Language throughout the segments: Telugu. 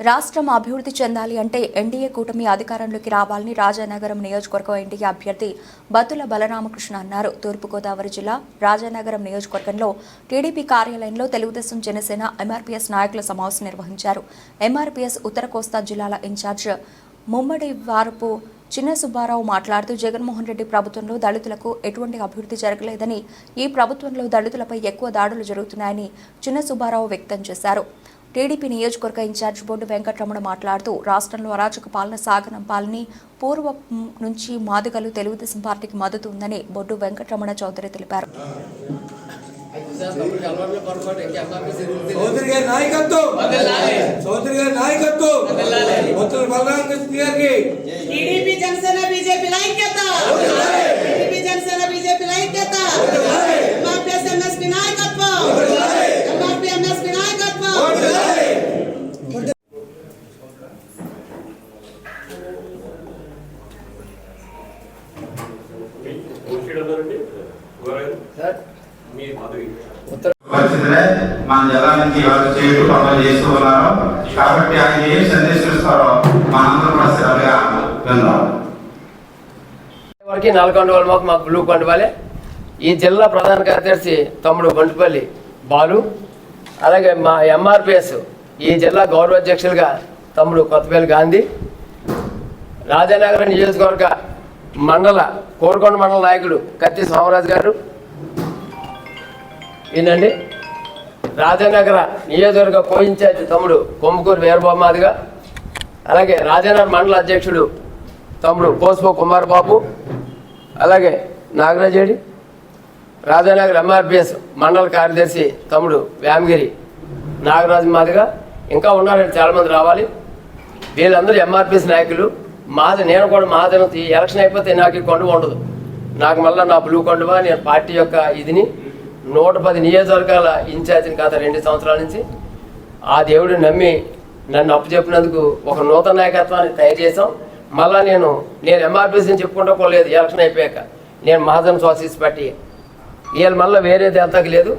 రాష్ట్రం అభివృద్ధి చెందాలి అంటే ఎన్డీఏ కూటమి అధికారంలోకి రావాలని రాజానగరం నియోజకవర్గం ఎన్డీఏ అభ్యర్థి బతుల బలరామకృష్ణ అన్నారు. తూర్పుగోదావరి జిల్లా రాజానగరం నియోజకవర్గంలో టీడీపీ కార్యాలయంలో తెలుగుదేశం జనసేన ఎంఆర్పీఎస్ నాయకుల సమావేశం నిర్వహించారు. ఎంఆర్పీఎస్ ఉత్తర కోస్తా జిల్లాల ఇన్ఛార్జ్ ముమ్మడి వారపు చిన్న సుబ్బారావు మాట్లాడుతూ జగన్మోహన్ రెడ్డి ప్రభుత్వంలో దళితులకు ఎటువంటి అభివృద్ధి జరగలేదని ఈ ప్రభుత్వంలో దళితులపై ఎక్కువ దాడులు జరుగుతున్నాయని చిన్న సుబ్బారావు వ్యక్తం చేశారు. టీడీపీ నియోజకవర్గ ఇన్ఛార్జ్ బొడ్డు వెంకటరమణ మాట్లాడుతూ రాష్ట్రంలో అరాచక పాలన సాగనంపాలని పూర్వం నుంచి మాదిగలు తెలుగుదేశం పార్టీకి మద్దతు ఉందని బొడ్డు వెంకటరమణ చౌదరి తెలిపారు. చౌదరి గారి నాయకత్వం! చౌదరి గారి నాయకత్వం! బలరామకృష్ణ గారికి! టీడీపీ జనసేన బీజేపీ ఐక్యత టీడీపీ జనసేన బీజేపీ ఐక్యత ఎంఆర్పీఎస్ ఎంఎస్పీ నాయకత్వం ఎంఆర్పీ ఎంఎస్పీ నాయకత్వం మీ పదవి పరిస్థితులే మన జిల్లా నుంచి వాళ్ళు చేయడం పనులు చేస్తూ ఉన్నారు. కాబట్టి ఆయన ఏం సందేశం ఇస్తారో మనందరం కూడా శ్రద్ధగా విందాం వరకు నల్గొండ వాళ్ళ మాకు మాకు బ్లూ ఈ జిల్లా ప్రధాన కార్యదర్శి తమ్ముడు బంటుపల్లి బాలు అలాగే మా ఎంఆర్పిఎస్ ఈ జిల్లా గౌరవ అధ్యక్షులుగా తమ్ముడు కొత్తపల్లి గాంధీ రాజానగరం నియోజకవర్గ మండల కోరుకొండ మండల నాయకుడు కత్తి సోమరాజు గారు ఏంటండి? రాజానగర నియోజకవర్గ కో ఇన్ఛార్జ్ తమ్ముడు కొమ్ముకూరు వీరబామాదిగా అలాగే రాజానగర్ మండల అధ్యక్షుడు తమ్ముడు కోస్పో కుమార్ బాబు అలాగే నాగరాజేడి రాజానగర్ ఎంఆర్పిఎస్ మండల కార్యదర్శి తమ్ముడు వ్యామగిరి నాగరాజు మాదిగా ఇంకా ఉన్నారండి చాలామంది రావాలి. వీళ్ళందరూ ఎంఆర్పిఎస్ నాయకులు. మాది నేను కూడా మాదనం ఎలక్షన్ అయిపోతే నాకు ఈ కొండ ఉండదు. నాకు మళ్ళీ నా బ్లూ కొండవా? నేను పార్టీ యొక్క ఇదిని నూట పది నియోజకవర్గాల ఇన్ఛార్జిని గత రెండు సంవత్సరాల నుంచి. ఆ దేవుడిని నమ్మి నన్ను అప్పు చెప్పినందుకు ఒక నూతన నాయకత్వాన్ని తయారు చేసాం మళ్ళా నేను నేను ఎంఆర్పిఎస్ అని చెప్పుకుంటా పోలేదు ఎలక్షన్ అయిపోయాక. నేను మహాజన్ సోషలిస్ట్ పార్టీ. వీళ్ళు మళ్ళీ వేరేది అంతకు లేదు.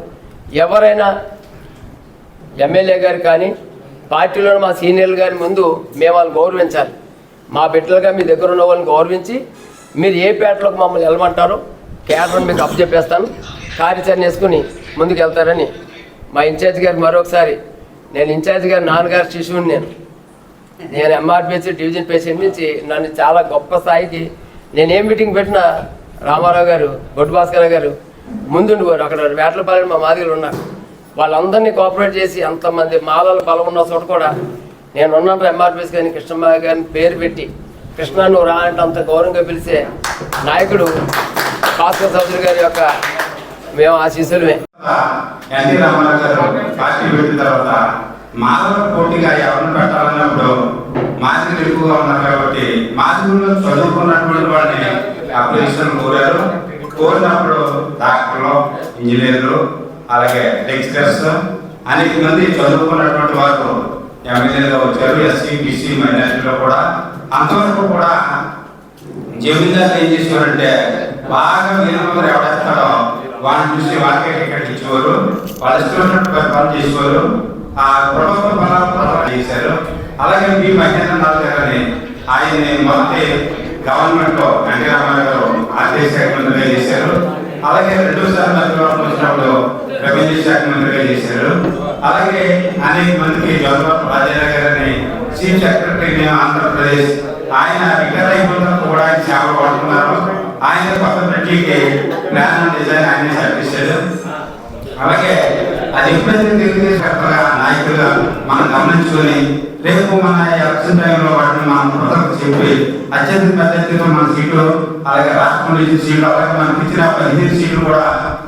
ఎవరైనా ఎమ్మెల్యే గారు కానీ పార్టీలో మా సీనియర్లు గారి ముందు మేము వాళ్ళని గౌరవించాలి. మా బిడ్డలుగా మీ దగ్గర ఉన్న వాళ్ళని గౌరవించి మీరు ఏ పేటలోకి మమ్మల్ని వెళ్ళమంటారో కేటర్ని మీకు అప్పచెప్పేస్తాను కార్యాచరణ వేసుకుని ముందుకు వెళ్తారని మా ఇన్ఛార్జ్ గారు మరొకసారి నేను ఇన్ఛార్జ్ గారి నాన్నగారు శిశువుని నేను. నేను ఎంఆర్పిఎస్ డివిజన్ పేషెంట్ నుంచి నన్ను చాలా గొప్ప స్థాయికి నేను ఏం మీటింగ్ పెట్టినా రామారావు గారు బొడ్డు భాస్కర్ గారు ముందుండిపోయారు అక్కడ వేటలపాలెం మా మాదిగలు ఉన్నారు. వాళ్ళందరినీ కోఆపరేట్ చేసి అంతమంది మాలలు బలం ఉన్న చోట కూడా నేను ఉన్నాను ఎంఆర్పిఎస్ గారిని కృష్ణమ్మ గారిని పేరు పెట్టి కృష్ణ నువ్వు రా అంటే అంత గౌరవంగా పిలిచే నాయకుడు భాస్కర్ చౌదరి గారి యొక్క మేము ఆ శిష్యులమే ఎన్టీ రామారావు గారు పార్టీ పెట్టిన తర్వాత మాధవ పోటీగా ఎవరిని పెట్టాలన్నప్పుడు మాదిగలు ఎక్కువగా ఉన్నారు కాబట్టి మాదిగుల్లో చదువుకున్నటువంటి వాళ్ళని అప్లికేషన్ కోరారు. కోరినప్పుడు డాక్టర్లు ఇంజనీర్లు అలాగే టెక్స్టైల్స్ అనేక మంది చదువుకున్నటువంటి వారు ఎమ్మెల్యేలుగా వచ్చారు. ఎస్సీ బీసీ మైనారిటీలో కూడా. అంతవరకు కూడా జమీందారులు ఏం చేసేవారంటే బాగా వీరమందరు ఎవడేస్తాడో వాళ్ళని చూసి వాళ్ళకి టికెట్ ఇచ్చేవారు. వాళ్ళ ఇష్టం ఉన్నట్టు చేసేవారు. ఆ ప్రభుత్వ పనులు చేశారు. అలాగే బి మహేంద్రనాథ్ గారిని ఆయన్ని మొదటి గవర్నమెంట్లో ఎన్టీ రామారావు గారు ఆర్థిక శాఖ మంత్రిగా చేశారు. అలాగే రెండోసారి మంత్రివర్గం వచ్చినప్పుడు రెవెన్యూ శాఖ మంత్రిగా చేశారు. అలాగే అనేక మందికి జోసఫ్ రాజేంద్ర గారిని చీఫ్ సెక్రటరీ ఆంధ్రప్రదేశ్. ఆయన రిటైర్ అయిపోయినా కూడా ఆయన సేవలు పడుతున్నారు. ఆయన కొత్త బ్రిడ్జికి ప్లాన్ డిజైన్ ఆయన సర్టిఫికేట్ అలాగే అది ఎప్పుడైతే తెలుగుదేశం నాయకులుగా మనం గమనించుకొని రేపు మన ఎలక్షన్ వాటిని మనం ప్రజలకు చెప్పి అత్యంత పద్ధతిలో మన సీట్లు అలాగే రాష్ట్రంలో ఇచ్చిన సీట్లు అలాగే మనకి ఇచ్చిన పదిహేను సీట్లు కూడా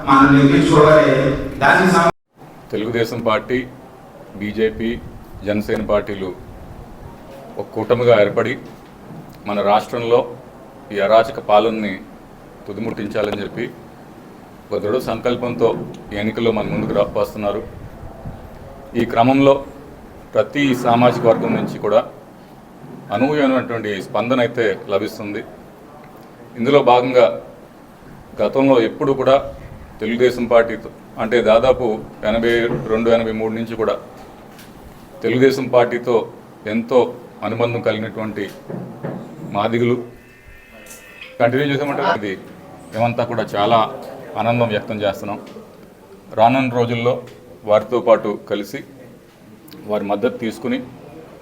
మనం నిర్మించుకోవాలి. దానికి తెలుగుదేశం పార్టీ బీజేపీ జనసేన పార్టీలు ఒక కూటమిగా ఏర్పడి మన రాష్ట్రంలో ఈ అరాచక పాలనని తుదిముట్టించాలని చెప్పి ఒక దృఢ సంకల్పంతో ఎన్నికల్లో మన ముందుకు వస్తున్నారు. ఈ క్రమంలో ప్రతి సామాజిక వర్గం నుంచి కూడా అనూహ్యమైనటువంటి స్పందన అయితే లభిస్తుంది. ఇందులో భాగంగా గతంలో ఎప్పుడు కూడా తెలుగుదేశం పార్టీతో అంటే దాదాపు ఎనభై రెండు ఎనభై మూడు నుంచి కూడా తెలుగుదేశం పార్టీతో ఎంతో అనుబంధం కలిగినటువంటి మాదిగులు. కంటిన్యూ చేసామంటే ఇది ఏమంతా కూడా చాలా ఆనందం వ్యక్తం చేస్తున్నాం. రానున్న రోజుల్లో వారితో పాటు కలిసి వారి మద్దతు తీసుకుని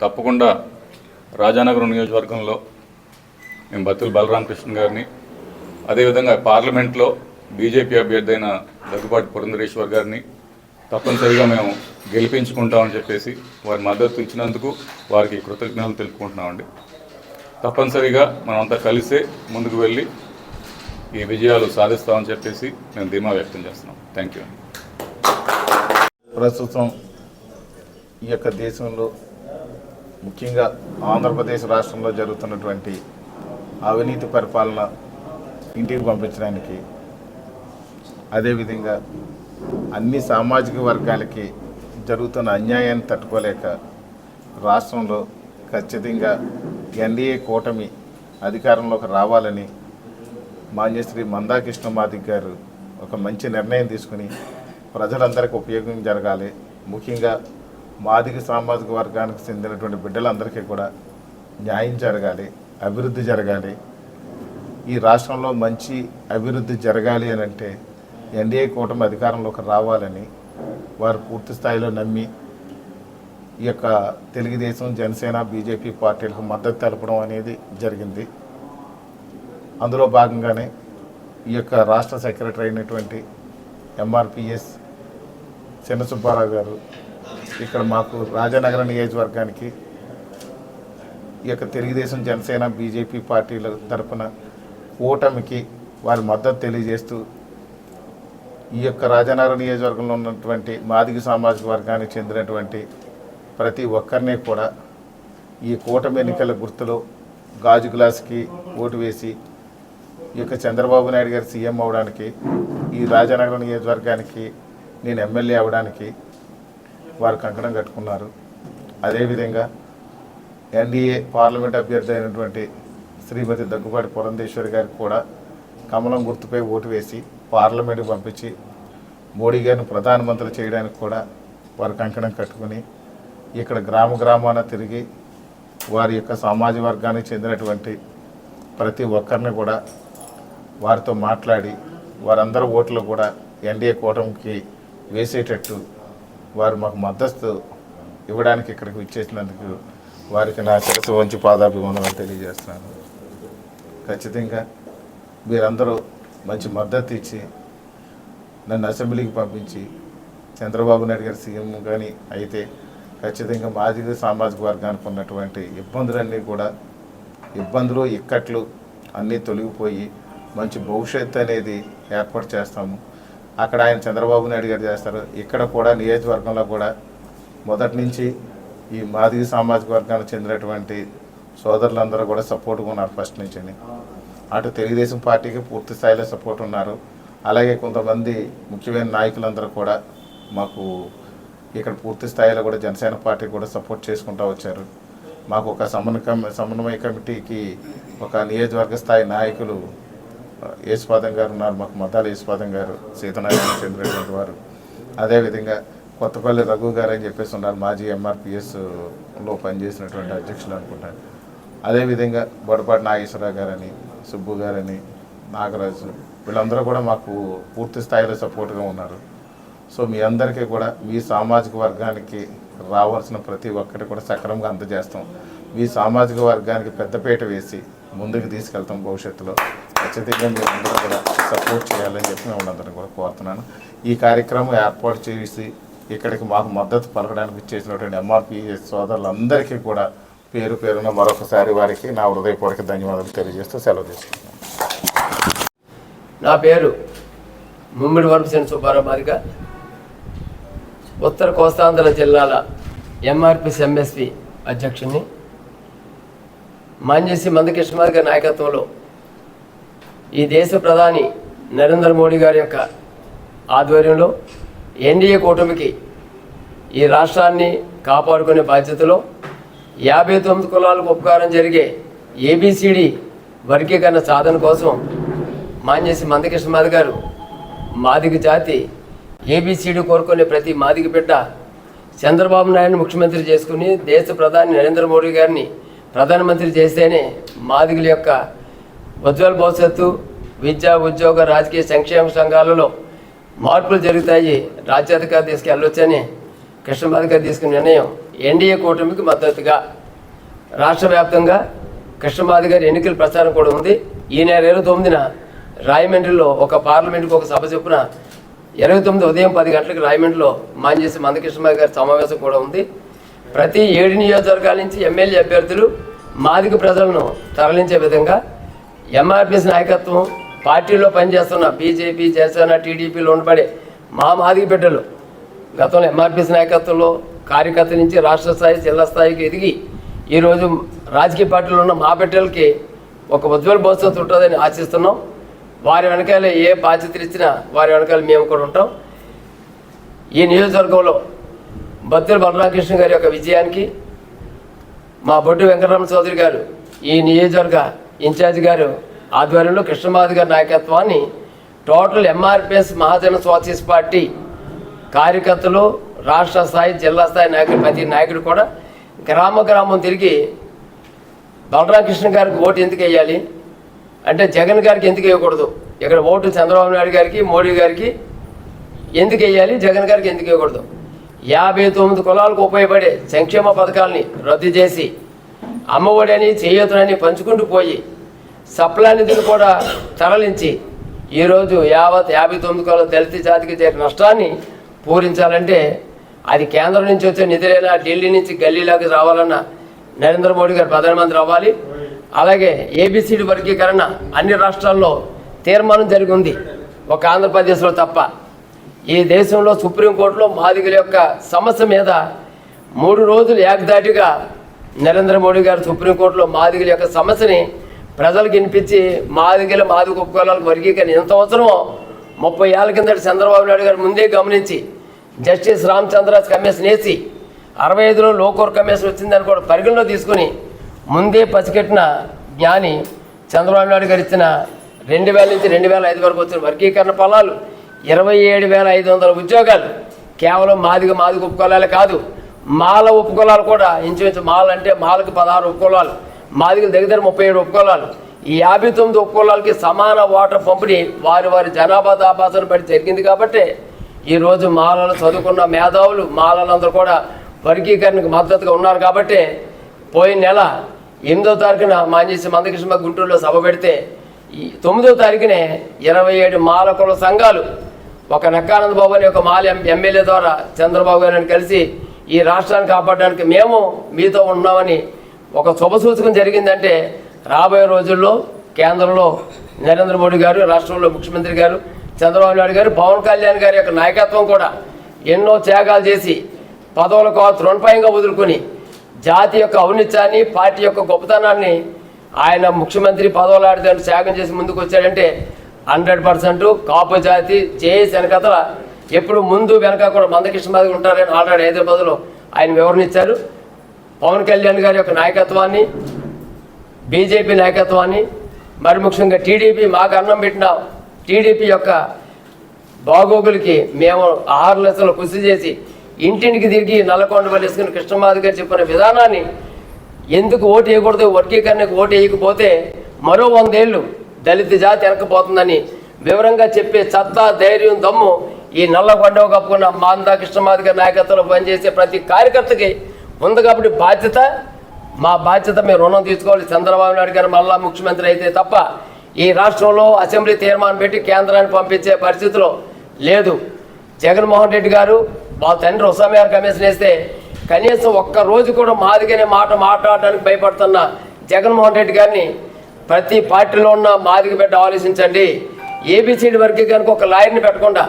తప్పకుండా రాజానగరం నియోజకవర్గంలో మేము బతులు బలరామకృష్ణ గారిని అదేవిధంగా పార్లమెంట్లో బీజేపీ అభ్యర్థి అయిన దగ్గుబాటి పురంధరేశ్వర్ గారిని తప్పనిసరిగా మేము గెలిపించుకుంటామని చెప్పేసి వారి మద్దతు ఇచ్చినందుకు వారికి కృతజ్ఞతలు తెలుపుకుంటున్నామండి. తప్పనిసరిగా మనమంతా కలిసే ముందుకు వెళ్ళి ఈ విజయాలు సాధిస్తామని చెప్పేసి మేము ధీమా వ్యక్తం చేస్తున్నాం థ్యాంక్ యూ ప్రస్తుతం ఈ యొక్క దేశంలో ముఖ్యంగా ఆంధ్రప్రదేశ్ రాష్ట్రంలో జరుగుతున్నటువంటి అవినీతి పరిపాలన ఇంటికి పంపించడానికి అదేవిధంగా అన్ని సామాజిక వర్గాలకి జరుగుతున్న అన్యాయాన్ని తట్టుకోలేక రాష్ట్రంలో ఖచ్చితంగా ఎన్డీఏ కూటమి అధికారంలోకి రావాలని మాన్యశ్రీ మందాకృష్ణ మాదిక్ గారు ఒక మంచి నిర్ణయం తీసుకుని ప్రజలందరికీ ఉపయోగం జరగాలి. ముఖ్యంగా మాదిగ సామాజిక వర్గానికి చెందినటువంటి బిడ్డలందరికీ కూడా న్యాయం జరగాలి అభివృద్ధి జరగాలి. ఈ రాష్ట్రంలో మంచి అభివృద్ధి జరగాలి అని అంటే ఎన్డీఏ కూటమి అధికారంలోకి రావాలని వారు పూర్తి స్థాయిలో నమ్మి ఈ యొక్క తెలుగుదేశం జనసేన బీజేపీ పార్టీలకు మద్దతు తెలపడం అనేది జరిగింది. అందులో భాగంగానే ఈ యొక్క రాష్ట్ర సెక్రటరీ అయినటువంటి ఎంఆర్పిఎస్ చిన్నసుబ్బారావు గారు ఇక్కడ మాకు రాజానగర నియోజకవర్గానికి ఈ యొక్క తెలుగుదేశం జనసేన బీజేపీ పార్టీల తరపున కూటమికి వారి మద్దతు తెలియజేస్తూ ఈ యొక్క రాజానగర నియోజకవర్గంలో ఉన్నటువంటి మాదిగ సామాజిక వర్గానికి చెందినటువంటి ప్రతి ఒక్కరిని కూడా ఈ కూటమి ఎన్నికల గుర్తులో గాజు గ్లాస్కి ఓటు వేసి ఈ యొక్క చంద్రబాబు నాయుడు గారు సీఎం అవడానికి ఈ రాజానగరం నియోజకవర్గానికి నేను ఎమ్మెల్యే అవడానికి వారు కంకణం కట్టుకున్నారు. అదేవిధంగా ఎన్డీఏ పార్లమెంట్ అభ్యర్థి అయినటువంటి శ్రీమతి దగ్గుబాటి పురంధేశ్వరి గారికి కూడా కమలం గుర్తుపై ఓటు వేసి పార్లమెంట్కి పంపించి మోడీ గారిని ప్రధానమంత్రి చేయడానికి కూడా వారు కంకణం కట్టుకుని ఇక్కడ గ్రామ గ్రామాన తిరిగి వారి యొక్క సామాజిక వర్గానికి చెందినటువంటి ప్రతి ఒక్కరిని కూడా వారితో మాట్లాడి వారందరూ ఓట్లు కూడా ఎన్డీఏ కూటమికి వేసేటట్టు వారు మాకు మద్దతు ఇవ్వడానికి ఇక్కడికి ఇచ్చేసినందుకు వారికి నా శిరస్సు వంచి పాదాభిమానాలు తెలియజేస్తున్నాను. ఖచ్చితంగా మీరందరూ మంచి మద్దతు ఇచ్చి నన్ను అసెంబ్లీకి పంపించి చంద్రబాబు నాయుడు గారు సీఎం కానీ అయితే ఖచ్చితంగా మాదిగ సామాజిక వర్గానికి ఉన్నటువంటి ఇబ్బందులన్నీ కూడా ఇబ్బందులు ఇక్కట్లు అన్నీ తొలగిపోయి మంచి భవిష్యత్తు అనేది ఏర్పాటు చేస్తాము. అక్కడ ఆయన చంద్రబాబు నాయుడు గారు చేస్తారు. ఇక్కడ కూడా నియోజకవర్గంలో కూడా మొదటి నుంచి ఈ మాదిగ సామాజిక వర్గానికి చెందినటువంటి సోదరులందరూ కూడా సపోర్ట్గా ఉన్నారు ఫస్ట్ నుంచి అటు తెలుగుదేశం పార్టీకి పూర్తి స్థాయిలో సపోర్ట్ ఉన్నారు. అలాగే కొంతమంది ముఖ్యమైన నాయకులందరూ కూడా మాకు ఇక్కడ పూర్తి స్థాయిలో కూడా జనసేన పార్టీ కూడా సపోర్ట్ చేసుకుంటూ వచ్చారు. మాకు ఒక సమన్వయ కమి- సమన్వయ కమిటీకి ఒక నియోజకవర్గ స్థాయి నాయకులు యేసుపాదం గారు ఉన్నారు. మాకు మద్దాల యేసుపాదం గారు సీతనారాయణ చెందినటువంటి వారు అదేవిధంగా కొత్తపల్లి రఘు గారు అని చెప్పేసి ఉన్నారు. మాజీ ఎంఆర్పిఎస్లో పనిచేసినటువంటి అధ్యక్షులు అనుకుంటాను. అదేవిధంగా బొడపాటి నాగేశ్వరరావు గారని సుబ్బు గారని నాగరాజు వీళ్ళందరూ కూడా మాకు పూర్తి స్థాయిలో సపోర్ట్గా ఉన్నారు. సో మీ అందరికీ కూడా మీ సామాజిక వర్గానికి రావాల్సిన ప్రతి ఒక్కటి కూడా సక్రమంగా అందజేస్తాం. మీ సామాజిక వర్గానికి పెద్దపీట వేసి ముందుకు తీసుకెళ్తాం భవిష్యత్తులో. ఖచ్చితంగా మీరు అందరూ కూడా సపోర్ట్ చేయాలని చెప్పి మేము అందరినీ కూడా కోరుతున్నాను. ఈ కార్యక్రమం ఏర్పాటు చేసి ఇక్కడికి మాకు మద్దతు పలకడానికి చేసినటువంటి ఎంఆర్పిఎస్ సోదరులందరికీ కూడా పేరు పేరున మరొకసారి వారికి నా హృదయపూర్వక ధన్యవాదాలు తెలియజేస్తూ సెలవు తీసుకున్నాను నా పేరు ముమ్మిడి వరపసేన సుబ్బారావు ఉత్తర కోస్తాంధ్ర జిల్లాల ఎంఆర్పిస్ ఎంఎస్పి అధ్యక్షుడిని మాన్యసి మందకృష్ణ మాదిగ నాయకత్వంలో ఈ దేశ ప్రధాని నరేంద్ర మోడీ గారి యొక్క ఆధ్వర్యంలో ఎన్డీఏ కూటమికి ఈ రాష్ట్రాన్ని కాపాడుకునే బాధ్యతలో యాభై తొమ్మిది కులాలకు ఉపకారం జరిగే ఏబిసిడి వర్గీకరణ సాధన కోసం మాన్యసి మందకృష్ణ మాది గారు మాదిగ జాతి ఏబిసిడి కోరుకునే ప్రతి మాదిగ బిడ్డ చంద్రబాబు నాయుడు ముఖ్యమంత్రి చేసుకుని దేశ ప్రధాని నరేంద్ర మోడీ గారిని ప్రధానమంత్రి చేస్తేనే మాదిగుల యొక్క ఉజ్వల భవిష్యత్తు విద్యా ఉద్యోగ రాజకీయ సంక్షేమ సంఘాలలో మార్పులు జరుగుతాయి. రాజ్యాధికారి తీసుకెళ్ళొచ్చని కృష్ణమాధి గారు తీసుకున్న నిర్ణయం ఎన్డీఏ కూటమికి మద్దతుగా. రాష్ట్ర వ్యాప్తంగా కృష్ణమాధి గారి ఎన్నికల ప్రచారం కూడా ఉంది. ఈ నెల ఇరవై తొమ్మిదిన రాయమండ్రిలో ఒక పార్లమెంటుకు ఒక సభ చొప్పున ఇరవై తొమ్మిది ఉదయం పది గంటలకు రాయమండ్రిలో మాంజేసి మందకృష్ణమాధి గారి సమావేశం కూడా ఉంది. ప్రతి ఏడు నియోజకవర్గాల నుంచి ఎమ్మెల్యే అభ్యర్థులు మాదిక ప్రజలను తరలించే విధంగా ఎంఆర్పిఎస్ నాయకత్వం పార్టీలో పనిచేస్తున్న బీజేపీ జనసేన టీడీపీలో ఉండబడే మా మాదిరి బిడ్డలు గతంలో ఎంఆర్పిఎస్ నాయకత్వంలో కార్యకర్త నుంచి రాష్ట్ర స్థాయి జిల్లా స్థాయికి ఎదిగి ఈరోజు రాజకీయ పార్టీలో ఉన్న మా బిడ్డలకి ఒక ఉజ్వల భవిష్యత్తు ఉంటుందని ఆశిస్తున్నాం. వారి వెనకాల ఏ బాధ్యతలు ఇచ్చినా వారి వెనకాల మేము కూడా ఉంటాం. ఈ నియోజకవర్గంలో బత్తుల బలరామకృష్ణ గారి యొక్క విజయానికి మా బొడ్డు వెంకటరమణ చౌదరి గారు ఈ నియోజకవర్గ ఇన్ఛార్జ్ గారు ఆధ్వర్యంలో కృష్ణమాధి గారి నాయకత్వాన్ని total MRPS Mahajana Socialist Party కార్యకర్తలు రాష్ట్ర స్థాయి జిల్లా స్థాయి నాయకులు ప్రతి నాయకుడు కూడా గ్రామ గ్రామం తిరిగి బలరామకృష్ణ గారికి ఓటు ఎందుకు వేయాలి? అంటే జగన్ గారికి ఎందుకు వేయకూడదు? ఇక్కడ ఓటు చంద్రబాబు నాయుడు గారికి మోడీ గారికి ఎందుకు వేయాలి? జగన్ గారికి ఎందుకు ఇవ్వకూడదు యాభై తొమ్మిది కులాలకు ఉపయోగపడే సంక్షేమ పథకాలని రద్దు చేసి అమ్మఒడని చేయూతనని పంచుకుంటూ పోయి సప్లా నిధులు కూడా తరలించి ఈరోజు యావత్ యాభై తొమ్మిది కోళ్ళ దళిత జాతికి చేరిన నష్టాన్ని పూరించాలంటే అది కేంద్రం నుంచి వచ్చే నిధులైనా ఢిల్లీ నుంచి గల్లీలోకి రావాలన్న నరేంద్ర మోడీ గారు ప్రధానమంత్రి అవ్వాలి. అలాగే ఏబిసిడి వర్గీకరణ అన్ని రాష్ట్రాల్లో తీర్మానం జరిగింది ఒక ఆంధ్రప్రదేశ్లో తప్ప. ఈ దేశంలో సుప్రీంకోర్టులో మాదిగల యొక్క సమస్య మీద మూడు రోజులు ఏకదాటిగా నరేంద్ర మోడీ గారు సుప్రీంకోర్టులో మాదిగల యొక్క సమస్యని ప్రజలకు వినిపించి మాదిగల మాదిగ ఉపకులాలకు వర్గీకరణ. ఎంత అవసరమో ముప్పై ఏళ్ళ కిందట చంద్రబాబు నాయుడు గారు ముందే గమనించి జస్టిస్ రామచంద్ర కమిషన్ వేసి అరవై ఐదులో లోకోర్ కమిషన్ వచ్చిందని కూడా పరిగణలో తీసుకుని ముందే పసికెట్టిన జ్ఞాని చంద్రబాబు నాయుడు గారు ఇచ్చిన రెండు వేల నుంచి రెండు వేల ఐదు వరకు వచ్చిన వర్గీకరణ ఫలాలు ఇరవై ఏడు వేల ఐదు వందల ఉద్యోగాలు కేవలం మాదిగ మాదిగ ఉపకులాలే కాదు మాల ఉపకులాలు కూడా ఇంచుమించు మాల అంటే మాలకు పదహారు ఉపకులాలు మాదిగల దగ్గర ముప్పై ఏడు ఉపకులాలు. ఈ యాభై తొమ్మిది ఉపకులాలకి సమాన వాటర్ పంపిణీ వారి వారి జనాభా దాపాసన బట్టి జరిగింది కాబట్టి ఈరోజు మాలలు చదువుకున్న మేధావులు మాలలందరూ కూడా వర్గీకరణకు మద్దతుగా ఉన్నారు కాబట్టి పోయిన నెల ఎనిమిదో తారీఖున మాంజేసి మందకృష్ణ గుంటూరులో సభ పెడితే ఈ తొమ్మిదో తారీఖునే ఇరవై ఏడు మాల కుల సంఘాలు ఒక నక్కానంద బాబు అనే ఒక మాల ఎం- ఎమ్మెల్యే ద్వారా చంద్రబాబు గారిని కలిసి ఈ రాష్ట్రాన్ని కాపాడడానికి మేము మీతో ఉన్నామని ఒక శుభసూచకం జరిగిందంటే రాబోయే రోజుల్లో కేంద్రంలో నరేంద్ర మోడీ గారు రాష్ట్రంలో ముఖ్యమంత్రి గారు చంద్రబాబు నాయుడు గారు పవన్ కళ్యాణ్ గారి యొక్క నాయకత్వం కూడా ఎన్నో త్యాగాలు చేసి పదవుల తృణపాయంగా వదులుకొని జాతి యొక్క ఔన్నిత్యాన్ని పార్టీ యొక్క గొప్పతనాన్ని ఆయన ముఖ్యమంత్రి పదవులు ఆడితే త్యాగం చేసి ముందుకు వచ్చాడంటే హండ్రెడ్ పర్సెంట్ కాపు జాతి జేఏసీ వెనకతల ఎప్పుడు ముందు వెనక కూడా మందకృష్ణ మాదిరి ఉంటారని ఆల్రెడీ హైదరాబాద్లో ఆయన వివరణ ఇచ్చారు పవన్ కళ్యాణ్ గారి యొక్క నాయకత్వాన్ని బీజేపీ నాయకత్వాన్ని మరి ముఖ్యంగా టీడీపీ మాకు అన్నం పెట్టిన టీడీపీ యొక్క బాగోగులకి మేము ఆరు లక్షలు కృషి చేసి ఇంటింటికి తిరిగి నల్లకొండ వేసుకుని కృష్ణమాధి గారు చెప్పిన విధానాన్ని ఎందుకు ఓటు వేయకూడదు? వర్గీకరణకు ఓటు వేయకపోతే మరో వందేళ్ళు దళిత జాతి వెనకపోతుందని వివరంగా చెప్పే సత్తా ధైర్యం దమ్ము ఈ నల్ల నల్లకొండ కప్పుకున్న మాందా కృష్ణమాధి గారి నాయకత్వంలో పనిచేసే ప్రతి కార్యకర్తకి ఉంది కాబట్టి బాధ్యత. మా బాధ్యత మేము రుణం తీసుకోవాలి. చంద్రబాబు నాయుడు గారు మళ్ళా ముఖ్యమంత్రి అయితే తప్ప ఈ రాష్ట్రంలో అసెంబ్లీ తీర్మానం పెట్టి కేంద్రాన్ని పంపించే పరిస్థితిలో లేదు. జగన్మోహన్ రెడ్డి గారు వాళ్ళ తండ్రి ఉసామేర్ కమిషన్ వేస్తే కనీసం ఒక్క రోజు కూడా మాదిగనే మాట మాట్లాడడానికి భయపడుతున్న జగన్మోహన్ రెడ్డి గారిని ప్రతి పార్టీలో ఉన్న మాదిగ బిడ్డ ఆలోచించండి. ఏబిసిడి వర్గీకరణకు ఒక లాయర్ని పెట్టకుండా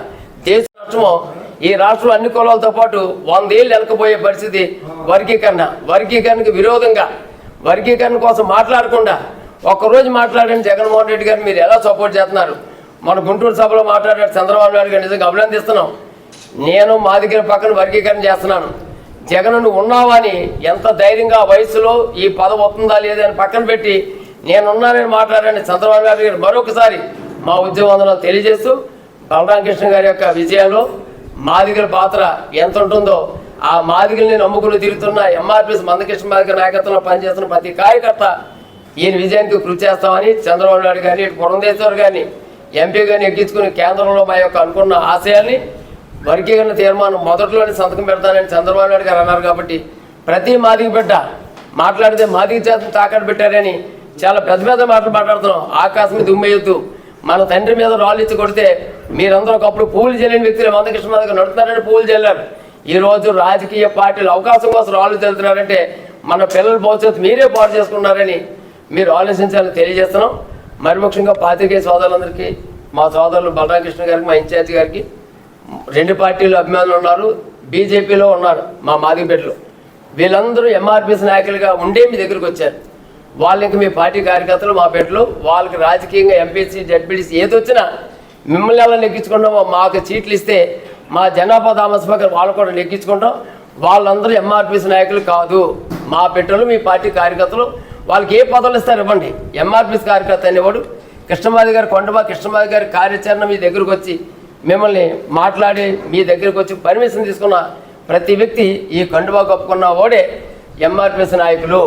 రాష్ట్రం రాష్ట్రము ఈ రాష్ట్రంలో అన్ని కులాలతో పాటు వందేళ్ళు వెనకపోయే పరిస్థితి వర్గీకరణ. వర్గీకరణకు విరోధంగా వర్గీకరణ కోసం మాట్లాడకుండా ఒక్కరోజు మాట్లాడిన జగన్మోహన్ రెడ్డి గారిని మీరు ఎలా సపోర్ట్ చేస్తున్నారు? మన గుంటూరు సభలో మాట్లాడారు చంద్రబాబు నాయుడు గారు నిజంగా అభినందిస్తున్నాం. నేను మా దగ్గర పక్కన వర్గీకరణ చేస్తున్నాను. జగన్ నువ్వు ఉన్నావా అని ఎంత ధైర్యంగా వయసులో ఈ పదవి వస్తుందా లేదా అని పక్కన పెట్టి నేనున్నానని మాట్లాడాను చంద్రబాబు నాయుడు గారు మరొకసారి మా ఉద్యమం తెలియజేస్తూ బలరామకృష్ణ గారి యొక్క విజయంలో మాదిగల పాత్ర ఎంత ఉంటుందో ఆ మాదిగల్ని నమ్ముకుని తిరుగుతున్న ఎంఆర్పిఎస్ మందకృష్ణ మాదిగ నాయకత్వంలో పనిచేస్తున్న ప్రతి కార్యకర్త ఈయన విజయానికి కృషి చేస్తామని చంద్రబాబు నాయుడు కానీ ఇటు పురంధేశ్వర్ కానీ ఎంపీ కానీ ఎక్కించుకుని కేంద్రంలో మా యొక్క అనుకున్న ఆశయాల్ని వర్గీకరణ తీర్మానం మొదట్లోనే సంతకం పెడతానని చంద్రబాబు నాయుడు గారు అన్నారు కాబట్టి ప్రతి మాదిగ బిడ్డ మాట్లాడితే మాదిగ చేత తాకట్టు పెట్టారని చాలా పెద్ద పెద్ద మాటలు మాట్లాడుతున్నాం. ఆకాశం దుమ్మేయొద్దు మన తండ్రి మీద రాళ్ళు కొడితే మీరందరూ ఒకప్పుడు పూలు చెల్లిన వ్యక్తులు మందకృష్ణ దగ్గర నడుతున్నారని పూలు చెల్లారు ఈ రోజు రాజకీయ పార్టీలు అవకాశం కోసం రాళ్ళు చెల్లుతున్నారంటే మన పిల్లల భవిష్యత్తు మీరే పాటు చేసుకున్నారని మీరు ఆలోచించాలని తెలియజేస్తున్నాం. మరి ముఖ్యంగా పాత్రికేయ సోదరులందరికీ మా సోదరులు బలరామకృష్ణ గారికి మా ఇన్ఛార్జి గారికి రెండు పార్టీలు అభిమానులు ఉన్నారు బీజేపీలో ఉన్నారు మా మాదిగపేటలో వీళ్ళందరూ ఎంఆర్పిఎస్ నాయకులుగా ఉండే మీ దగ్గరికి వచ్చారు. వాళ్ళు ఇంక మీ పార్టీ కార్యకర్తలు మా పెట్టలు వాళ్ళకి రాజకీయంగా ఎంపీసీ జడ్పీటీసీ ఏది వచ్చినా మిమ్మల్ని ఎలా నెగ్గించుకుంటామో మాకు సీట్లు ఇస్తే మా జనాభా దామస్పకర్ వాళ్ళు కూడా నెగ్గించుకుంటాం. వాళ్ళందరూ ఎంఆర్పిఎస్ నాయకులు కాదు. మా పెట్టలు మీ పార్టీ కార్యకర్తలు వాళ్ళకి ఏ పదవులు ఇస్తారు ఇవ్వండి. ఎంఆర్పిఎస్ కార్యకర్త అనేవాడు కృష్ణమాది గారు కొండబా కృష్ణమాది గారి కార్యాచరణ మీ దగ్గరకు వచ్చి మిమ్మల్ని మాట్లాడి మీ దగ్గరకు వచ్చి పర్మిషన్ తీసుకున్న ప్రతి వ్యక్తి ఈ కండువా కప్పుకున్న ఓడే ఎంఆర్పిఎస్ నాయకులు.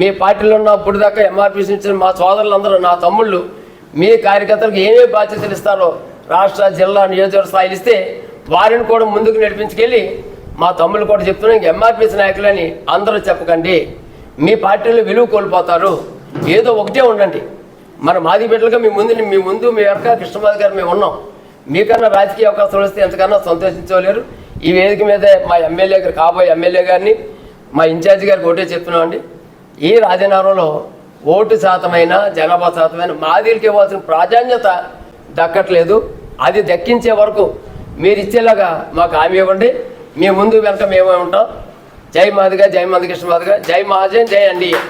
మీ పార్టీలో ఉన్నప్పుడు దాకా ఎంఆర్పిఎస్ ఇచ్చిన మా సోదరులందరూ నా తమ్ముళ్ళు మీ కార్యకర్తలకు ఏమేమి బాధ్యతలు ఇస్తారో రాష్ట్ర జిల్లా నియోజకవర్గ స్థాయిలు ఇస్తే వారిని కూడా ముందుకు నడిపించుకెళ్ళి మా తమ్ముళ్ళు కూడా చెప్తున్నాం ఇంక ఎంఆర్పిఎస్ నాయకులని అందరూ చెప్పకండి. మీ పార్టీలో విలువ కోల్పోతారు. ఏదో ఒకటే ఉండండి. మన మాది బిడ్డలుగా మీ ముందు మీ ముందు మీ వెనక కృష్ణమాది గారు మేము ఉన్నాం. మీకన్నా రాజకీయ అవకాశాలు వస్తే ఎంతకన్నా సంతోషించలేరు. ఈ వేదిక మీద మా ఎమ్మెల్యే గారు కాబోయే ఎమ్మెల్యే గారిని మా ఇన్ఛార్జి గారికి ఒకటే చెప్తున్నాం అండి ఈ రాజనగరంలో ఓటు శాతమైన జనాభా శాతమైన మాదిరికి ఇవ్వాల్సిన ప్రాధాన్యత దక్కట్లేదు. అది దక్కించే వరకు మీరు ఇచ్చేలాగా మాకు హామీ ఇవ్వండి. మీ ముందు వెనక మేమే ఉంటాం. జై మాదిగా జై మందకృష్ణ మాదిగా జై మహాజన్ జై ఎన్డీఏ.